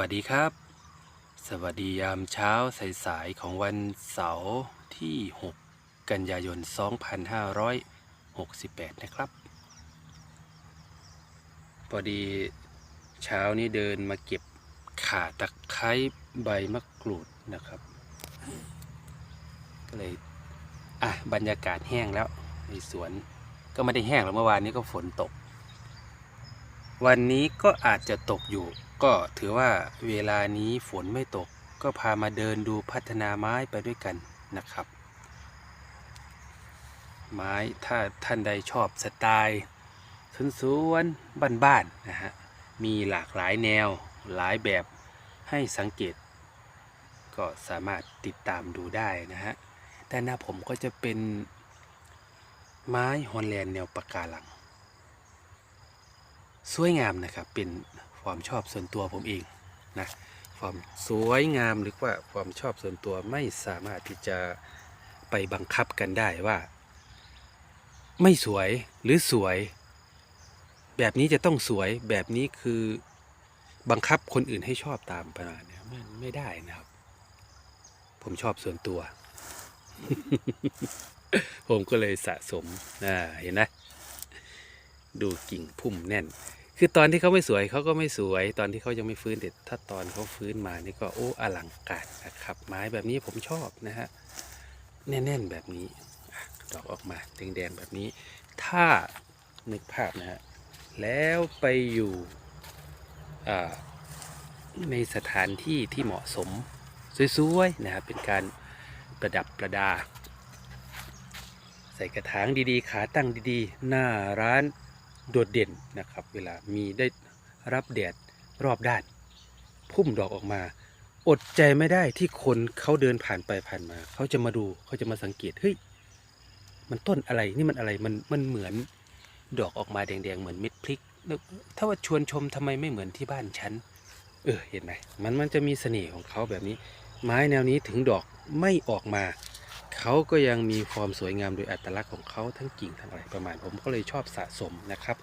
วัสดีครับ สวัสดียามเช้าสายๆของวันเสาร์ที่ 6 กันยายน 2568 นะครับ พอดีเช้านี้เดินมาเก็บข่าตะไคร้ใบมะกรูดนะครับ ก็เลย อะ บรรยากาศแห้งแล้วในสวนก็ไม่ได้แห้งแล้วเมื่อวานนี้ก็ฝนตก วันนี้ก็อาจจะตกอยู่ ก็ถือว่าเวลานี้ฝนไม่ตกก็พามาเดินดูพัฒนาไม้ไปด้วยกันนะครับ ไม้ถ้าท่านใดชอบสไตล์สวนๆบ้านๆนะฮะมีหลากหลายแนวหลายแบบให้สังเกต ก็สามารถติดตามดูได้นะฮะแต่หน้าผมก็จะเป็นไม้ฮอลแลนด์แนวปะการัง สวยงามนะครับเป็น ความชอบส่วนตัวผมเองนะความสวยงามหรือว่าความชอบส่วนตัวไม่สามารถที่จะไปบังคับกันได้ว่า ไม่สวยหรือสวย แบบนี้จะต้องสวยแบบนี้คือบังคับคนอื่นให้ชอบตามประมาณเนี้ยมันไม่ได้นะครับ ผมชอบส่วนตัว ผมก็เลยสะสมอ่าเห็นนะ ดูกิ่งพุ่มแน่น คือตอนที่เขาไม่สวยเขาก็ไม่สวย ตอนที่เขายังไม่ฟื้นแต่ถ้าตอนเขาฟื้นมานี่ก็โอ้อลังการนะครับ ไม้แบบนี้ผมชอบนะฮะแน่นๆแบบนี้ดอกออกมาแดงๆแบบนี้ ถ้านึกภาพนะฮะแล้วไปอยู่ในสถานที่ที่เหมาะสมสวยๆนะครับเป็นการประดับประดา ใส่กระถางดีๆ ขาตั้งดีๆ หน้าร้าน โดดเด่นนะครับ เวลามีได้รับแดดรอบด้าน พุ่มดอกออกมา อดใจไม่ได้ที่คนเขาเดินผ่านไปผ่านมา เขาจะมาดูเขาจะมาสังเกตเฮ้ยมันต้นอะไรนี่มันอะไรมันมันเหมือนดอกออกมาแดงๆเหมือนเม็ดพริกถ้าว่าชวนชมทำไมไม่เหมือนที่บ้านฉันเออเห็นไหมมันมันจะมีเสน่ห์ของเขาแบบนี้ ไม้แนวนี้ถึงดอกไม่ออกมา เขาก็ยังมีความสวยงามโดยอัตลักษณ์ของเขาทั้งกิ่งทั้งอะไรประมาณ ผมก็เลยชอบสะสมนะครับ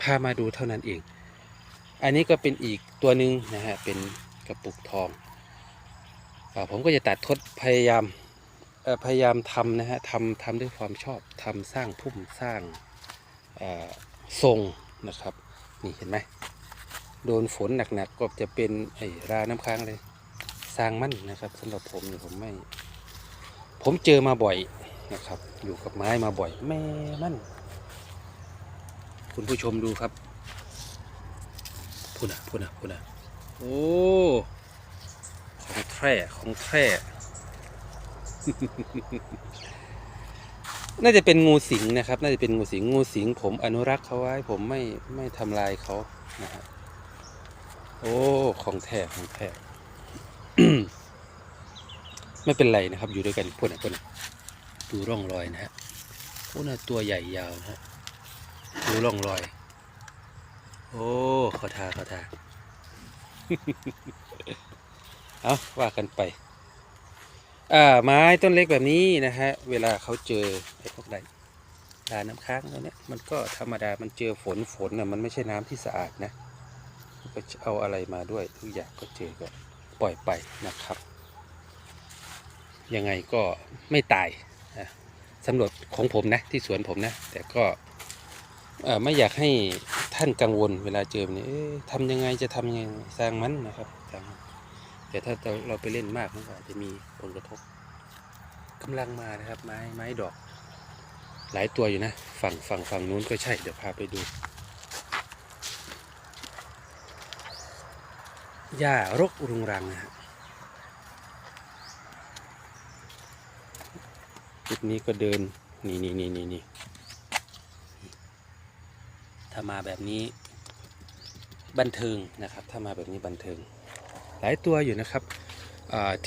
พามาดูเท่านั้นเอง อันนี้ก็เป็นอีกตัวหนึ่งนะฮะ เป็นกระปุกทองอผมก็จะตัดทดพยายามพยายามทำนะฮะทำทำด้วยความชอบทำสร้างพุ่มสร้างทรงนะครับ นี่เห็นไหมโดนฝนหนักๆก็จะเป็นไอ้ราน้ำค้างเลยสร้างมั่นนะครับสำหรับผมเนี่ยผมไม่ ผมเจอมาบ่อยนะครับ อยู่กับไม้มาบ่อยแม่มัน คุณผู้ชมดูครับพูดนะพูดนะพูดนะโอ้ของแท้ของแท้น่าจะเป็นงูสิงนะครับ น่าจะเป็นงูสิง งูสิง ผมอนุรักษ์เขาไว้ ผมไม่ไม่ทำลายเขานะฮะโอ้ ของแท้ของแท้ ไม่เป็นไรนะครับ อยู่ด้วยกันพวกนะพวกนะดูร่องรอยนะฮะพวกนะตัวใหญ่ยาวนะฮะดูร่องรอย โอ้ขอทาขอทาเอาว่ากันไป อ่า ไม้ต้นเล็กแบบนี้นะฮะ เวลาเขาเจอไอ้พวกใดดาน้ำค้างแล้วเนี่ยมันก็ธรรมดามันเจอฝนฝนน่ะมันไม่ใช่น้ำที่สะอาดนะก็เอาอะไรมาด้วยทุกอย่างก็เจอก็ปล่อยไปนะครับ ยังไงก็ไม่ตายสำรวจของผมนะที่สวนผมนะ แต่ก็ไม่อยากให้ท่านกังวลเวลาเจอแบบนี้ทำยังไงจะทำยังไงสร้างมันนะครับสร้างแต่ถ้าเราไปเล่นมากมันก็อาจจะมีผลกระทบกำลังมานะครับ ไม้ไม้ดอก หลายตัวอยู่นะ ฝั่งฝั่งฝั่งนู้นก็ใช่ เดี๋ยวพาไปดูหญ้ารกรุงรังนะฮะ ดนี้ก็เดิน นี่นี่นี่นี่นี่ถ้ามาแบบนี้บันเทิงนะครับ ถ้ามาแบบนี้บันเทิง หลายตัวอยู่นะครับ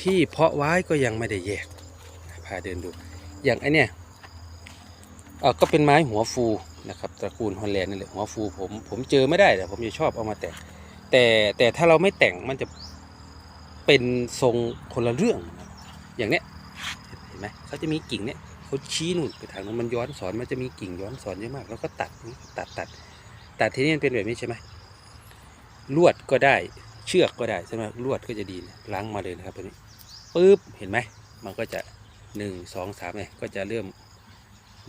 ที่เพาะไว้ก็ยังไม่ได้แยก พาเดินดู อย่างไอเนี้ยก็เป็นไม้หัวฟูนะครับตระกูลฮอลแลนด์นี่นแหละหัวฟูผมผมเจอไม่ได้แต่ผมจะชอบเอามาแต่งแต่แต่ถ้าเราไม่แต่งมันจะเป็นทรงคนละเรื่อง อย่างเนี้ย ไหมเขาจะมีกิ่งเนี่ยเขาชี้นู่นไปทางนู้นมันย้อนสอนมันจะมีกิ่งย้อนสอนเยอะมาก แล้วก็ตัดตัดตัดตัดทีนี้มันเป็นแบบนี้ใช่ไหมลวดก็ได้เชือกก็ได้ใช่ไหมลวดก็จะดีล้างมาเลยนะครับตัวนี้ปุ๊บเห็นไหมมันก็จะหนึ่งสองสามเนี่ยก็จะเริ่ม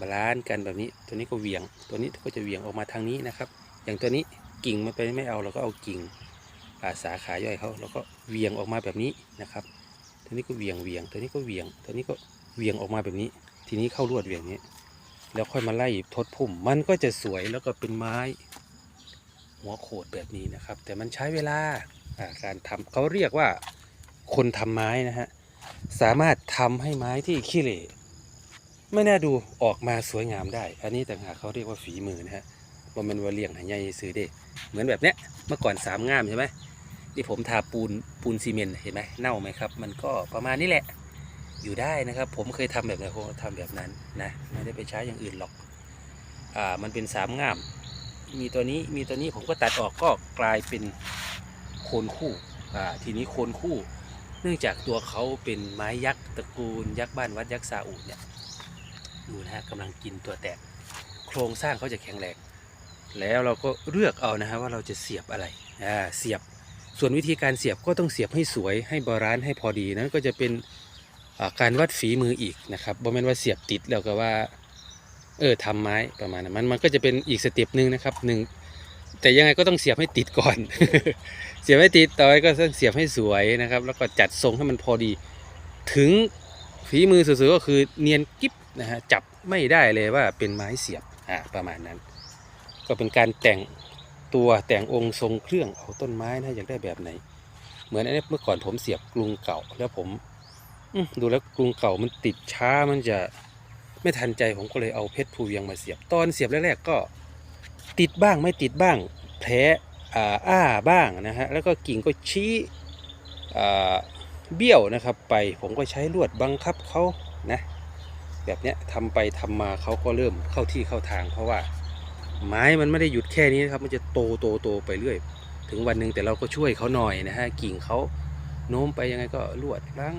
บาลานซ์กันแบบนี้ ตัวนี้ก็เวียง ตัวนี้ก็จะเวียงออกมาทางนี้นะครับ อย่างตัวนี้กิ่งมันไปไม่เอาเราก็เอากิ่งอาสาขาย่อยเขาแล้วก็เวียงออกมาแบบนี้นะครับ ตัวนี้ก็เวียงเวียง ตัวนี้ก็เวียง ตัวนี้ก็ เวียงออกมาแบบนี้ ทีนี้เข้าลวดเวียงนี้ แล้วค่อยมาไล่ทดพุ่ม มันก็จะสวยแล้วก็เป็นไม้ หัวโขดแบบนี้นะครับ แต่มันใช้เวลาการทำเขาเรียกว่าคนทำไม้นะฮะสามารถทำให้ไม้ที่ขี้เหร่ไม่น่าดูออกมาสวยงามได้ อันนี้ต่างหากเขาเรียกว่าฝีมือนะฮะว่ามันว่าเลี้ยงหายใหญ่ซื้อเด้ เหมือนแบบเนี้ยเมื่อก่อนสามงามใช่ไหมที่ผมทาปูนปูนซีเมนต์เห็นไหมเน่าไหมครับ มันก็ประมาณนี้แหละ อยู่ได้นะครับ ผมเคยทำแบบไหนผมทำแบบนั้นนะไม่ได้ไปใช้อย่างอื่นหรอกอ่ามันเป็นสามง่าม มีตัวนี้มีตัวนี้ผมก็ตัดออกก็กลายเป็นโคนคู่อ่าทีนี้โคนคู่ เนื่องจากตัวเขาเป็นไม้ยักษ์ตระกูลยักษ์บ้านวัดยักษ์ซาอุเนี่ยดูนะฮะกำลังกินตัวแตก โครงสร้างเขาจะแข็งแรงแล้วเราก็เลือกเอานะฮะว่าเราจะเสียบอะไรอ่าเสียบส่วนวิธีการเสียบก็ต้องเสียบให้สวยให้บาลานซ์ให้พอดีนั้นก็จะเป็น การวัดฝีมืออีกนะครับบ่แม่นว่าเสียบติดแล้วก็ว่า เออทำไม้ประมาณนั้นมันมันก็จะเป็นอีกสเต็ปหนึ่งนะครับหนึ่งแต่ยังไงก็ต้องเสียบให้ติดก่อน เสียบให้ติดต่อไปก็ต้องเสียบให้สวยนะครับ แล้วก็จัดทรงให้มันพอดี ถึงฝีมือสุดๆก็คือเนียนกิ๊บนะฮะจับไม่ได้เลยว่าเป็นไม้เสียบอ่าประมาณนั้น ก็เป็นการแต่งตัวแต่งองค์ทรงเครื่องเอาต้นไม้นะอยากได้แบบไหน เหมือนอันนี้เมื่อก่อนผมเสียบกรุงเก่าแล้วผม ดูแล้วกรุงเก่ามันติดช้ามันจะไม่ทันใจผมก็เลยเอาเพชรภูเวียงมาเสียบ ตอนเสียบแรกๆก็ติดบ้างไม่ติดบ้างแผลอ่าอ้าบ้างนะฮะแล้วก็กิ่งก็ชี้อ่าเบี้ยวนะครับไปผมก็ใช้ลวดบังคับเขานะแบบเนี้ยทำไปทำมาเขาก็เริ่มเข้าที่เข้าทาง เพราะว่าไม้มันไม่ได้หยุดแค่นี้นะครับมันจะโตโตโตไปเรื่อย ถึงวันหนึ่งแต่เราก็ช่วยเขาหน่อยนะฮะกิ่งเขาโน้มไปยังไงก็ลวดล้าง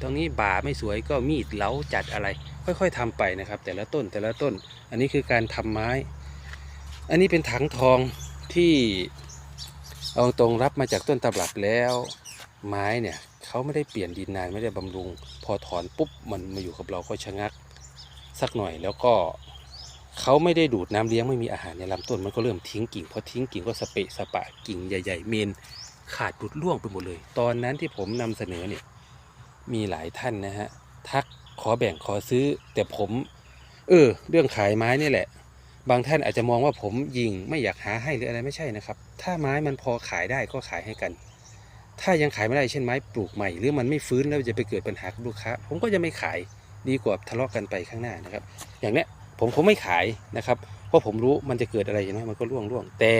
ตรงนี้บ่าไม่สวยก็มีดเหลาจัดอะไร ค่อยๆทำไปนะครับ แต่ละต้นแต่ละต้น อันนี้คือการทำไม้ อันนี้เป็นถังทองที่เอาตรงรับมาจากต้นตำรับแล้ว ไม้เนี่ยเขาไม่ได้เปลี่ยนดินนานไม่ได้บำรุง พอถอนปุ๊บมันมาอยู่กับเราก็ชะงัก สักหน่อยแล้วก็เขาไม่ได้ดูดน้ำเลี้ยงไม่มีอาหารในลำต้นมันก็เริ่มทิ้งกิ่งพอทิ้งกิ่งก็สเปะสปะกิ่งใหญ่ ๆ เมนขาดหลุดร่วงไปหมดเลย ตอนนั้นที่ผมนำเสนอเนี่ย มีหลายท่านนะฮะ ทักขอแบ่งขอซื้อ แต่ผม เออ เรื่องขายไม้นี่แหละ บางท่านอาจจะมองว่าผมยิงไม่อยากหาให้หรืออะไรไม่ใช่นะครับ ถ้าไม้มันพอขายได้ก็ขายให้กัน ถ้ายังขายไม่ได้เช่นไม้ปลูกใหม่ หรือมันไม่ฟื้นแล้วจะไปเกิดปัญหากับลูกค้า ผมก็จะไม่ขายดีกว่าทะเลาะกันไปข้างหน้านะครับ อย่างเนี้ยผมคงไม่ขายนะครับ เพราะผมรู้มันจะเกิดอะไรเห็นไหมมันก็ร่วงร่วงแต่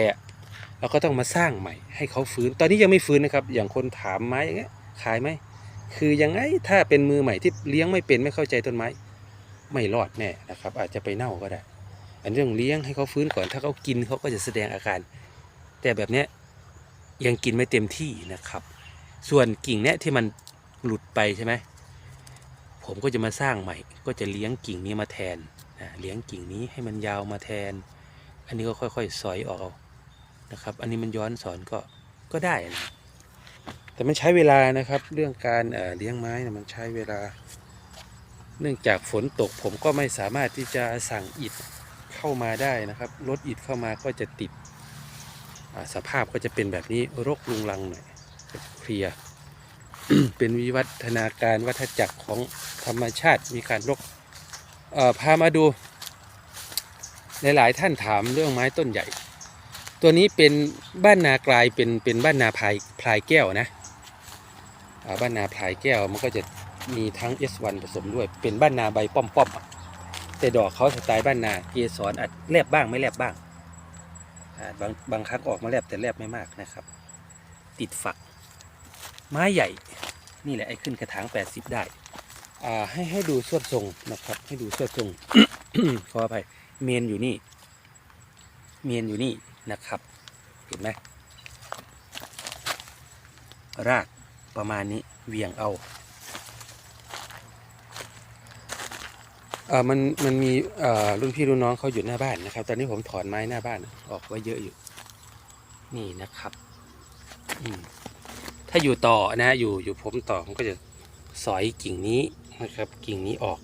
เราก็ต้องมาสร้างใหม่ให้เขาฟื้น ตอนนี้ยังไม่ฟื้นนะครับ อย่างคนถามไม้อย่างเงี้ยขายไหม คือยังไงถ้าเป็นมือใหม่ที่เลี้ยงไม่เป็นไม่เข้าใจต้นไม้ ไม่รอดแน่นะครับ อาจจะไปเน่าก็ได้ อันนี้ต้องเลี้ยงให้เขาฟื้นก่อนถ้าเขากินเขาก็จะแสดงอาการ แต่แบบเนี้ยยังกินไม่เต็มที่นะครับ ส่วนกิ่งเนี้ยที่มันหลุดไปใช่ไหมผมก็จะมาสร้างใหม่ ก็จะเลี้ยงกิ่งนี้มาแทนนะเลี้ยงกิ่งนี้ให้มันยาวมาแทน อันนี้ก็ค่อยๆสอยออกเอานะครับ อันนี้มันย้อนสอนก็ก็ได้นะ แต่มันใช้เวลานะครับ เรื่องการเอ่อเลี้ยงไม้นะมันใช้เวลา เนื่องจากฝนตกผมก็ไม่สามารถที่จะสั่งอิฐเข้ามาได้นะครับรถอิฐเข้ามาก็จะติดาสภาพก็จะเป็นแบบนี้รกลุงลังหน่อยเคลียร์เป็นวิวัฒนาการวัฏจักรของธรรมชาติมีการรกพามาดู หลาย ๆ ท่านถามเรื่องไม้ต้นใหญ่ ตัวนี้เป็นบ้านนากลายเป็นเป็นบ้านนาพลายพลายแก้วนะ บ้านนาพลายแก้วมันก็จะมีทั้ง S1 ผสมด้วย เป็นบ้านนาใบป้อมป้อมๆแต่ดอกเขาสไตล์บ้านนาเกสรอาจแลบบ้างไม่แลบบ้างบางบางครั้งออกมาแลบแต่แลบไม่มากนะครับ ติดฝัก ไม้ใหญ่นี่แหละไอ้ขึ้นกระถาง 80 ได้ให้ให้ดูสวดทรงนะครับ ให้ดูสวดทรงขออภัยเมนอยู่นี่ เมนอยู่นี่นะครับ เห็นไหมราก ประมาณนี้เหวียงเอาเออมันมันมีเอ่อรุ่นพี่รุ่นน้องเขาอยู่หน้าบ้านนะครับ ตอนนี้ผมถอนไม้หน้าบ้านออกไว้เยอะอยู่ นี่นะครับอืมถ้าอยู่ต่อนะฮะอยู่อยู่ผมต่อผมก็จะสอยกิ่งนี้นะครับ กิ่งนี้ออก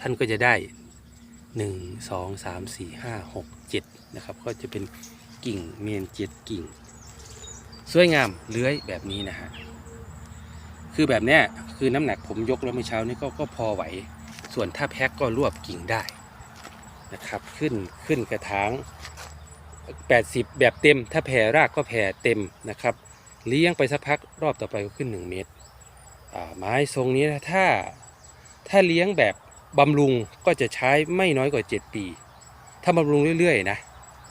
ท่านก็จะได้หนึ่งสองสามสี่ห้าหกเจ็ดนะครับ ก็จะเป็นกิ่งเมียนเจ็ดกิ่ง สวยงามเลื้อยแบบนี้นะฮะ คือแบบเนี้ยคือน้ำหนักผมยกแล้วเมื่อเช้านี้ก็ก็พอไหว ส่วนถ้าแพ็คก็รวบกิ่งได้นะครับ ขึ้นขึ้นกระถาง 80 แบบเต็ม ถ้าแผ่รากก็แผ่เต็มนะครับเลี้ยงไปสักพักรอบต่อไปก็ขึ้น 1 เมตรไม้ทรงนี้ถ้าถ้าเลี้ยงแบบบำรุงก็จะใช้ไม่น้อยกว่า 7 ปี ถ้าบำรุงเรื่อยๆนะ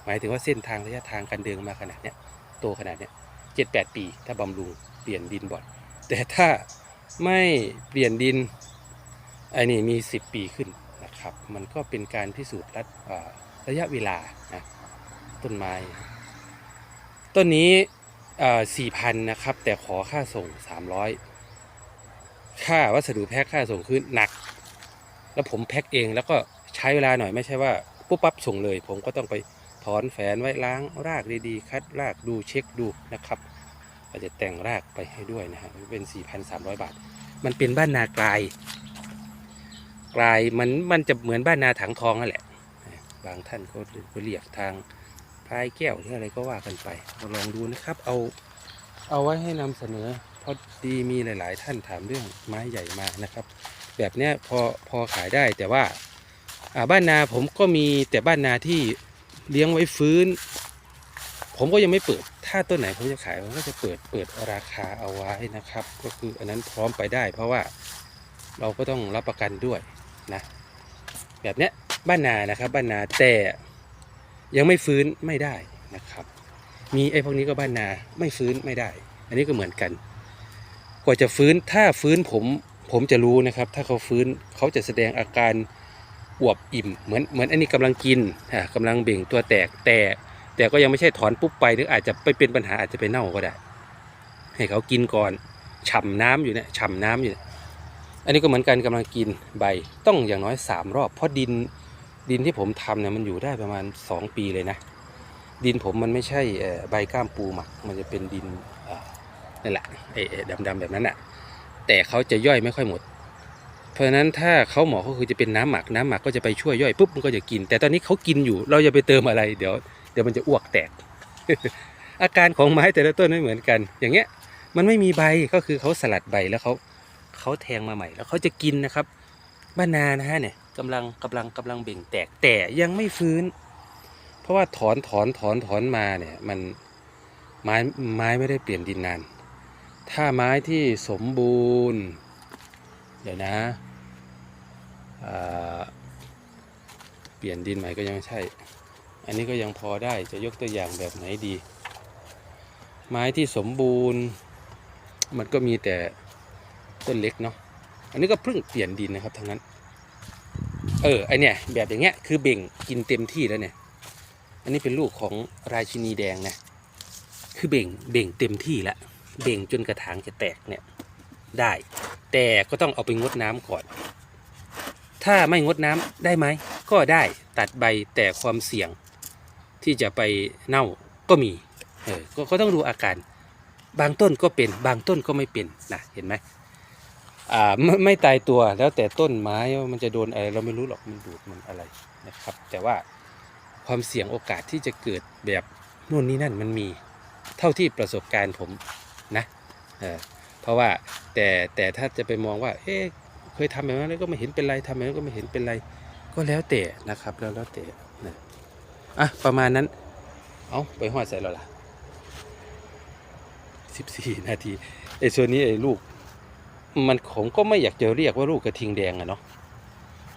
หมายถึงว่าเส้นทางระยะทางการเดินมาขนาดเนี้ยโตขนาดเนี้ยเจ็ดแปดปี ถ้าบำรุงเปลี่ยนดินบ่อย แต่ถ้าไม่เปลี่ยนดินไอ้นี่มี 10 ปีขึ้นนะครับ มันก็เป็นการพิสูจน์ระยะเวลานะต้นไม้ ต้นนี้สี่พันนะครับ แต่ขอค่าส่ง 300 ค่าวัสดุแพ็คค่าส่งคือหนัก แล้วผมแพ็คเองแล้วก็ใช้เวลาหน่อยไม่ใช่ว่าปุ๊บปั๊บส่งเลย ผมก็ต้องไปถอนแฝนไว้ล้างรากดีๆ คัดรากดูเช็คดูนะครับ ก็จะแต่งรากไปให้ด้วยนะฮะเป็น 4,300 บาท มันเป็นบ้านนากลาย กลายมันมันจะเหมือนบ้านนาถังทองนั่นแหละ บางท่านก็เรียกทางพายแก้วหรืออะไรก็ว่ากันไปมาลองดูนะครับ เอาเอาไว้ให้นำเสนอเพราะดีมีหลาย ๆ ท่านถามเรื่องไม้ใหญ่มานะครับ แบบเนี้ยพอพอขายได้แต่ว่าอ่าบ้านนาผมก็มีแต่บ้านนาที่เลี้ยงไว้ฟื้น ผมก็ยังไม่เปิด ถ้าต้นไหนผมจะขายผมก็จะเปิดเปิดราคาเอาไว้นะครับ ก็คืออันนั้นพร้อมไปได้ เพราะว่าเราก็ต้องรับประกันด้วยนะแบบเนี้ยบ้านนานะครับ บ้านนาแต่ยังไม่ฟื้นไม่ได้นะครับ มีไอ้พวกนี้ก็บ้านนาไม่ฟื้นไม่ได้ อันนี้ก็เหมือนกัน กว่าจะฟื้นถ้าฟื้นผมผมจะรู้นะครับ ถ้าเขาฟื้นเขาจะแสดงอาการอวบอิ่มเหมือนเหมือนอันนี้กำลังกินอ่ากำลังเบ่งตัวแตกแต่ แต่ก็ยังไม่ใช่ถอนปุ๊บไปหรืออาจจะไปเป็นปัญหาอาจจะไปเน่าก็ได้ ให้เขากินก่อนฉ่ำน้ำอยู่เนี่ยฉ่ำน้ำอยู่เนี่ยอันนี้ก็เหมือนกันกำลังกินใบต้องอย่างน้อยสามรอบ เพราะดินดินที่ผมทำเนี่ยมันอยู่ได้ประมาณ 2 ปีเลยนะ ดินผมมันไม่ใช่ใบก้ามปูหมัก มันจะเป็นดินนั่นแหละไอ้ดำๆแบบนั้นอะแต่เขาจะย่อยไม่ค่อยหมด เพราะฉะนั้นถ้าเขาหมอก็คือจะเป็นน้ำหมักน้ำหมักก็จะไปช่วยย่อยปุ๊บมันก็จะกิน แต่ตอนนี้เขากินอยู่เราจะไปเติมอะไรเดี๋ยว เดี๋ยวมันจะอ้วกแตก อาการของไม้แต่ละต้นไม่เหมือนกัน อย่างเงี้ยมันไม่มีใบก็คือเขาสลัดใบแล้วเขาเขาแทงมาใหม่ แล้วเขาจะกินนะครับบ้านนานะฮะเนี่ยกำลังกำลังกำลังเบ่งแตกแต่ยังไม่ฟื้น เพราะว่าถอนถอนถอนถอนมาเนี่ยมันไม้ไม้ไม่ได้เปลี่ยนดินนาน ถ้าไม้ที่สมบูรณ์ เดี๋ยวนะเปลี่ยนดินใหม่ก็ยังไม่ใช่ อันนี้ก็ยังพอได้จะยกตัวอย่างแบบไหนดี ไม้ที่สมบูรณ์ มันก็มีแต่ต้นเล็กเนาะอันนี้ก็เพิ่งเปลี่ยนดินนะครับทั้งนั้น เออไอเนี่ยแบบอย่างเงี้ยคือเบ่งกินเต็มที่แล้วเนี่ย อันนี้เป็นลูกของราชินีแดงนะคือเบ่งเบ่งเต็มที่แล้วเบ่งจนกระถางจะแตกเนี่ยได้ แต่ก็ต้องเอาไปงดน้ำก่อน ถ้าไม่งดน้ำได้ไหมก็ได้ตัดใบแต่ความเสี่ยง ที่จะไปเน่าก็มีเออก็ก็ต้องดูอาการ บางต้นก็เป็น บางต้นก็ไม่เป็นนะเห็นไหมอ่าไม่ไม่ตายตัวแล้วแต่ต้นไม้ว่ามันจะโดนอะไรเราไม่รู้หรอกมันดูดมันอะไรนะครับ แต่ว่าความเสี่ยงโอกาสที่จะเกิดแบบนู่นนี่นั่นมันมีเท่าที่ประสบการณ์ผมนะเออเพราะว่าแต่แต่ถ้าจะไปมองว่าเอ๊ะเคยทำแบบนั้นแล้วก็ไม่เห็นเป็นไรทำแบบนั้นก็ไม่เห็นเป็นไร ก็แล้วแต่นะครับแล้วแล้วแต่นะ อะ ประมาณนั้น เอาไปหอดใส่แล้วล่ะสิบสี่นาทีไอ้ส่วนนี้ไอ้ลูก มันผมก็ไม่อยากจะเรียกว่าลูกกระทิงแดงอะเนาะ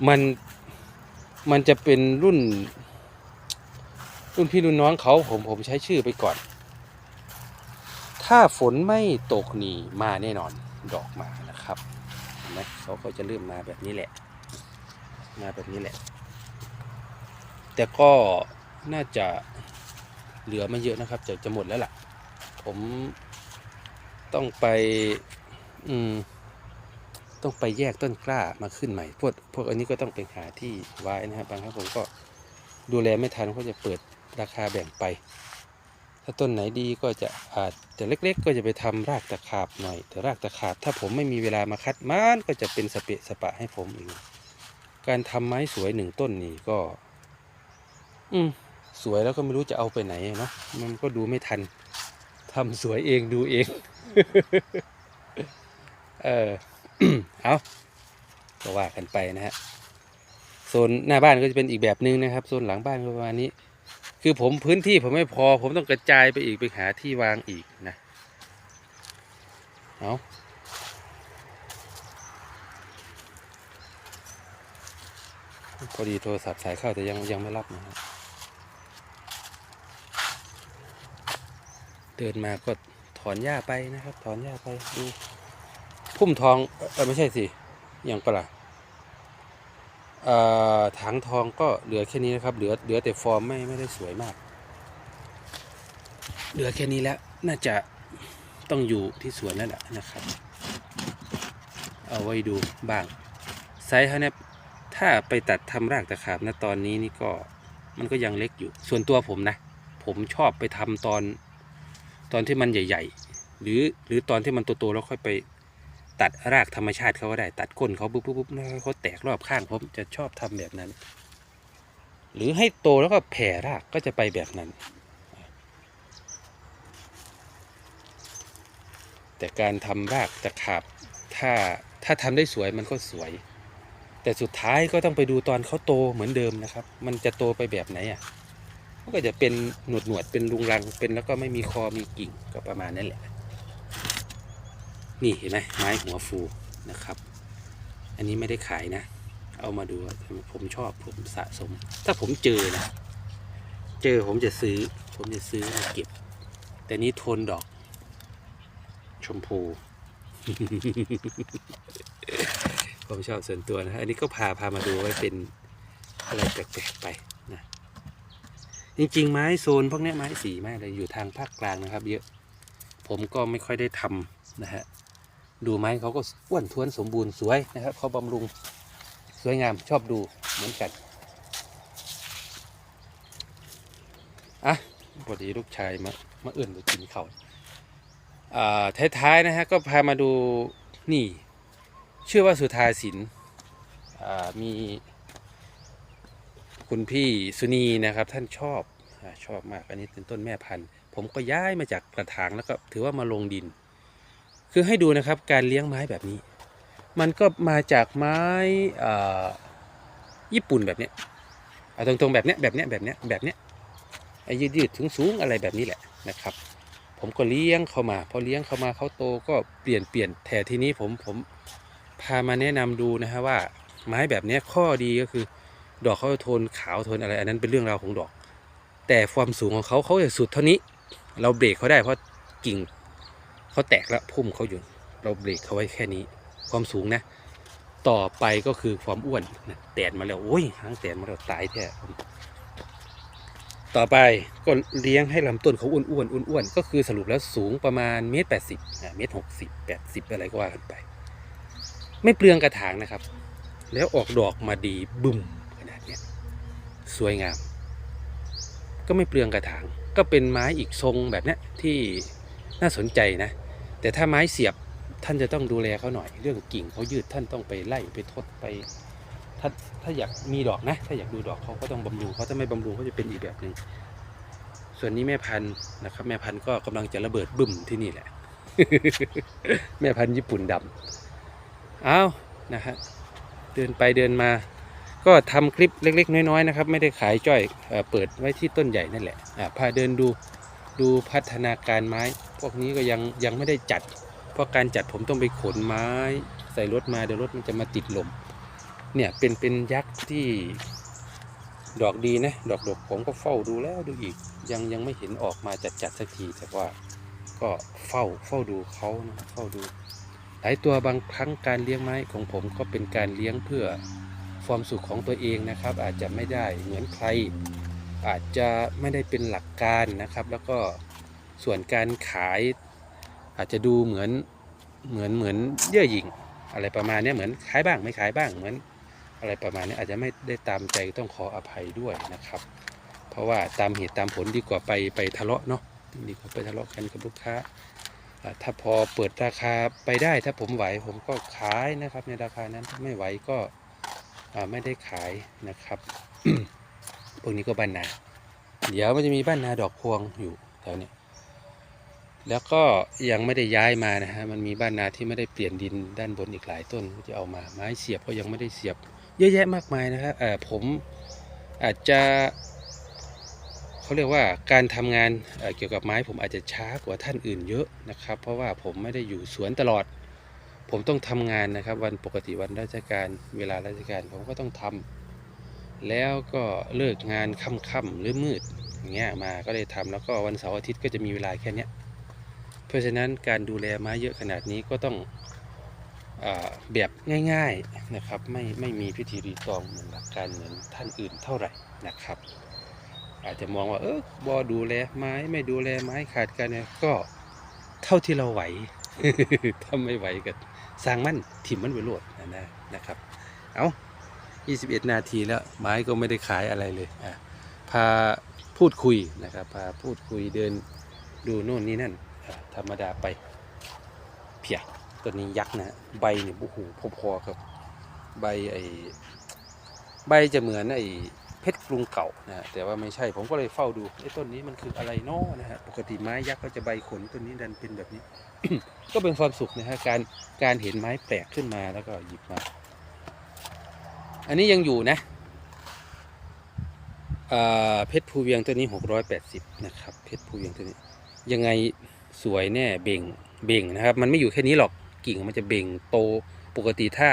มันมันจะเป็นรุ่น รุ่นพี่รุ่นน้องเขาผมผมใช้ชื่อไปก่อน ถ้าฝนไม่ตกนี่มาแน่นอนดอกมานะครับเห็นไหมเขาก็จะเริ่มมาแบบนี้แหละ มาแบบนี้แหละ แต่ก็ น่าจะเหลือไม่เยอะนะครับ จะจะหมดแล้วล่ะ ผมต้องไป อืม ต้องไปแยกต้นกล้ามาขึ้นใหม่ พวกพวกอันนี้ก็ต้องไปหาที่ไว้นะครับบางครั้งผมก็ดูแลไม่ทันก็จะเปิดราคาแบ่งไป ถ้าต้นไหนดีก็จะอาจจะเล็ก ๆ ก็จะไปทำรากตะขาบหน่อย แต่รากตะขาบ ถ้าผมไม่มีเวลามาคัดมันก็จะเป็นสเปะสปะให้ผมอีกการทำไม้สวยหนึ่งต้นนี่ก็ อืม สวยแล้วก็ไม่รู้จะเอาไปไหนเนาะมันก็ดูไม่ทันทำสวยเองดูเอง เออเอาก็ว่ากันไปนะฮะโซนหน้าบ้านก็จะเป็นอีกแบบนึงนะครับโซนหลังบ้านก็ประมาณนี้ คือผมพื้นที่ผมไม่พอ ผมต้องกระจายไปอีกไปหาที่วางอีกนะเอาพอดีโทรศัพท์สายเข้าแต่ยังยังไม่รับนะฮะ เดินมาก็ถอนหญ้าไปนะครับ ถอนหญ้าไปดูพุ่มทองเออไม่ใช่สิอยังปะล่ะเอ่อถังทองก็เหลือแค่นี้นะครับ เหลือเหลือแต่ฟอร์มไม่ไม่ได้สวยมาก เหลือแค่นี้แล้วน่าจะต้องอยู่ที่สวนแล้วแหละนะครับ เอาไว้ดูบ้างไซส์เขาเนี่ยถ้าไปตัดทำรากตะขาบนะตอนนี้นี่ก็มันก็ยังเล็กอยู่ ส่วนตัวผมนะ ผมชอบไปทำตอน ตอนที่มันใหญ่ ๆ หรือหรือตอนที่มันโตๆแล้วค่อยไปตัดรากธรรมชาติเขาก็ได้ ตัดก้นเขาปุ๊บปุ๊บปุ๊บเขาแตกรอบข้างผมจะชอบทำแบบนั้น หรือให้โตแล้วก็แผ่รากก็จะไปแบบนั้น แต่การทำรากตะขาบถ้าถ้าทำได้สวยมันก็สวย แต่สุดท้ายก็ต้องไปดูตอนเขาโตเหมือนเดิมนะครับ มันจะโตไปแบบไหนอะ มันก็จะเป็นหนวดหนวดเป็นรุงรังเป็นแล้วก็ไม่มีคอมีกิ่งก็ประมาณนั้นแหละ นี่เห็นไหมไม้หัวฟูนะครับ อันนี้ไม่ได้ขายนะ เอามาดูผมชอบผมสะสม ถ้าผมเจอนะ เจอผมจะซื้อ ผมจะซื้อมาเก็บ แต่นี้โทนดอก ชมพูผมชอบส่วนตัวนะ อันนี้ก็พาพามาดูไว้เป็นอะไรแปลกๆไป จริงๆ ไม้โซนพวกนี้ไม้สีไม้อะไรอยู่ทางภาคกลางนะครับ เยอะ ผมก็ไม่ค่อยได้ทำนะฮะ ดูไม้เขาก็อ้วนท้วนสมบูรณ์สวยนะครับเขาบำรุงสวยงามชอบดูเหมือนกันอะพอดีลูกชายมามาเอื่นไปกินเขาอ่าท้ายๆนะฮะก็พามาดูนี่ ชื่อว่าสุธาสินอ่ามี คุณพี่สุนีนะครับท่านชอบชอบมากอันนี้เป็นต้นแม่พันธุ์ ผมก็ย้ายมาจากกระถางแล้วก็ถือว่ามาลงดิน คือให้ดูนะครับการเลี้ยงไม้แบบนี้ มันก็มาจากไม้ญี่ปุ่นแบบเนี้ยเอาตรงๆแบบเนี้ยแบบเนี้ยแบบเนี้ยแบบเนี้ยไอ้ยืดๆสูงอะไรแบบนี้แหละนะครับ ผมก็เลี้ยงเขามาพอเลี้ยงเขามาเขาโตก็เปลี่ยนเปลี่ยนแต่ทีนี้ผมผมพามาแนะนำดูนะฮะว่าไม้แบบเนี้ยข้อดีก็คือ ดอกเขาจะโทนขาวโทนอะไร อันนั้นเป็นเรื่องราวของดอก แต่ความสูงของเขาเขาจะสุดเท่านี้ เราเบรกเขาได้เพราะกิ่งเขาแตกแล้วพุ่มเขาอยู่ เราเบรกเขาไว้แค่นี้ ความสูงนะ ต่อไปก็คือความอ้วนนะแตนมาแล้วโอ้ยหางแตนมาแล้วตายแท้ต่อไปก็เลี้ยงให้ลำต้นเขาอ้วนอ้วนอ้วนอ้วนๆก็คือสรุปแล้วสูงประมาณเมตรแปดสิบเมตรหกสิบแปดสิบอะไรก็ว่ากันไป ไม่เปลืองกระถางนะครับ แล้วออกดอกมาดีบึ้ม สวยงาม ก็ไม่เปลืองกระถาง ก็เป็นไม้อีกทรงแบบนี้ที่น่าสนใจนะ แต่ถ้าไม้เสียบท่านจะต้องดูแลเขาหน่อย เรื่องกิ่งเขายืดท่านต้องไปไล่ไปทดไป ถ้าถ้าอยากมีดอกนะ ถ้าอยากดูดอกเขาก็ต้องบำรุงเขาถ้าไม่บำรุงเขาจะเป็นอีกแบบหนึ่งส่วนนี้แม่พันธุ์นะครับแม่พันธุ์ก็กำลังจะระเบิดบึ้มที่นี่แหละ แม่พันธุ์ญี่ปุ่นดำอ้าวนะฮะเดินไปเดินมา ก็ทำคลิปเล็ก ๆ น้อยๆนะครับ ไม่ได้ขายจ้อยเอเปิดไว้ที่ต้นใหญ่นั่นแหละพาเดินดูดูพัฒนาการไม้ พวกนี้ก็ยังยังไม่ได้จัด เพราะการจัดผมต้องไปขนไม้ ใส่รถมาเดี๋ยวรถมันจะมาติดลมเนี่ยเป็นเป็นยักษ์ที่ดอกดีนะดอกดอกผมก็เฝ้าดูแล้วดูอีก ยังยังไม่เห็นออกมาจัดจัดสักทีแต่ว่าก็เฝ้าเฝ้าดูเขานะเฝ้าดู หลายตัวบางครั้งการเลี้ยงไม้ของผมก็เป็นการเลี้ยงเพื่อ ความสุขของตัวเองนะครับ อาจจะไม่ได้เหมือนใคร อาจจะไม่ได้เป็นหลักการนะครับ แล้วก็ส่วนการขายอาจจะดูเหมือนเหมือนเหมือนเย่อหยิ่งอะไรประมาณนี้เหมือนขายบ้างไม่ขายบ้างเหมือนอะไรประมาณนี้อาจจะไม่ได้ตามใจต้องขออภัยด้วยนะครับ เพราะว่าตามเหตุตามผลดีกว่าไปไปทะเลาะเนาะดีกว่าไปทะเลาะกันกับลูกค้า ถ้าพอเปิดราคาไปได้ถ้าผมไหวผมก็ขายนะครับในราคานั้นถ้าไม่ไหวก็ ไม่ได้ขายนะครับ พวกนี้ก็บ้านนา เดี๋ยวมันจะมีบ้านนาดอกพวงอยู่แถวเนี้ยแล้วก็ยังไม่ได้ย้ายมานะฮะ มันมีบ้านนาที่ไม่ได้เปลี่ยนดินด้านบนอีกหลายต้นจะเอามา ไม้เสียบก็ยังไม่ได้เสียบ เยอะแยะมากมายนะครับเอ่อผมอาจจะเขาเรียกว่าการทำงานเอ่อเกี่ยวกับไม้ผมอาจจะช้ากว่าท่านอื่นเยอะนะครับ เพราะว่าผมไม่ได้อยู่สวนตลอด ผมต้องทำงานนะครับ วันปกติวันราชการเวลาราชการผมก็ต้องทำแล้วก็เลิกงานค่ำๆหรือมืดอย่างเงี้ยมาก็เลยทำแล้วก็วันเสาร์อาทิตย์ก็จะมีเวลาแค่เนี้ยเพราะฉะนั้นการดูแลไม้เยอะขนาดนี้ก็ต้องอแบบง่ายๆนะครับไม่ไม่มีพิธีรีตองเหมือนหลักการเหมือนท่านอื่นเท่าไหร่นะครับ อาจจะมองว่าเออบอดูแลไม้ไม่ดูแลไม้ขาดกันเนี่ยก็เท่าที่เราไหว ถ้าไม่ไหวก็ สร้างมันถิ่มมันไปโหลดนะนะนะครับ เอา21 นาทีแล้วไม้ก็ไม่ได้ขายอะไรเลยอะพาพูดคุยนะครับพาพูดคุยเดินดูโน่นนี่นั่นอะธรรมดาไปเพียตัวนี้ยักษ์นะใบเนี่ยโอ้โหพอๆกับใบไอ้ใบจะเหมือนไอ้ เพชรกรุงเก่านะฮะแต่ว่าไม่ใช่ผมก็เลยเฝ้าดูไอ้ต้นนี้มันคืออะไรเนาะนะฮะปกติไม้ยักษ์ก็จะใบขนต้นนี้ดันเป็นแบบนี้ ก็เป็นความสุขนะฮะการการเห็นไม้แปลกขึ้นมาแล้วก็หยิบมา อันนี้ยังอยู่นะเพชรภูเวียงตัวนี้ 680 นะครับเพชรภูเวียงตัวนี้ ยังไงสวยแน่เบ่งเบ่งนะครับ มันไม่อยู่แค่นี้หรอกกิ่งมันจะเบ่งโตปกติถ้า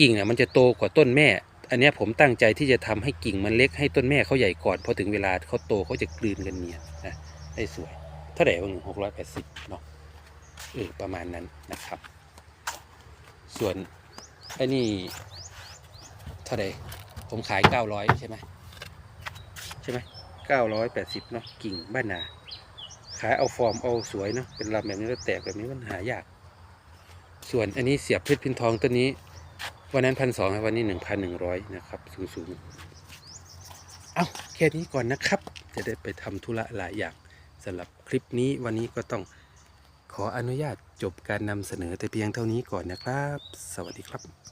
กิ่งอะมันจะโตกว่าต้นแม่ อันนี้ผมตั้งใจที่จะทำให้กิ่งมันเล็กให้ต้นแม่เขาใหญ่ก่อนพอถึงเวลาเขาโตเขาจะกลืนกันเนียนนะได้สวยเท่าไหร่บ้างหกร้อยแปดสิบเนาะเออประมาณนั้นนะครับ ส่วนไอ้นี่เท่าไหร่ผมขายเก้าร้อยใช่ไหมใช่ไหมเก้าร้อยแปดสิบเนาะกิ่งบ้านนาขายเอาฟอร์มเอาสวยเนาะเป็นลำแบบนี้แล้วแตกแบบนี้มันหายาก ส่วนอันนี้เสียบเพชรพินทองตัวนี้ วันนั้นพันสองวันนี้หนึ่งพันหนึ่งร้อยนะครับ สูงสูงเอาแค่นี้ก่อนนะครับ จะได้ไปทำธุระหลายอย่างสำหรับคลิปนี้วันนี้ก็ต้องขออนุญาตจบการนำเสนอแต่เพียงเท่านี้ก่อนนะครับ สวัสดีครับ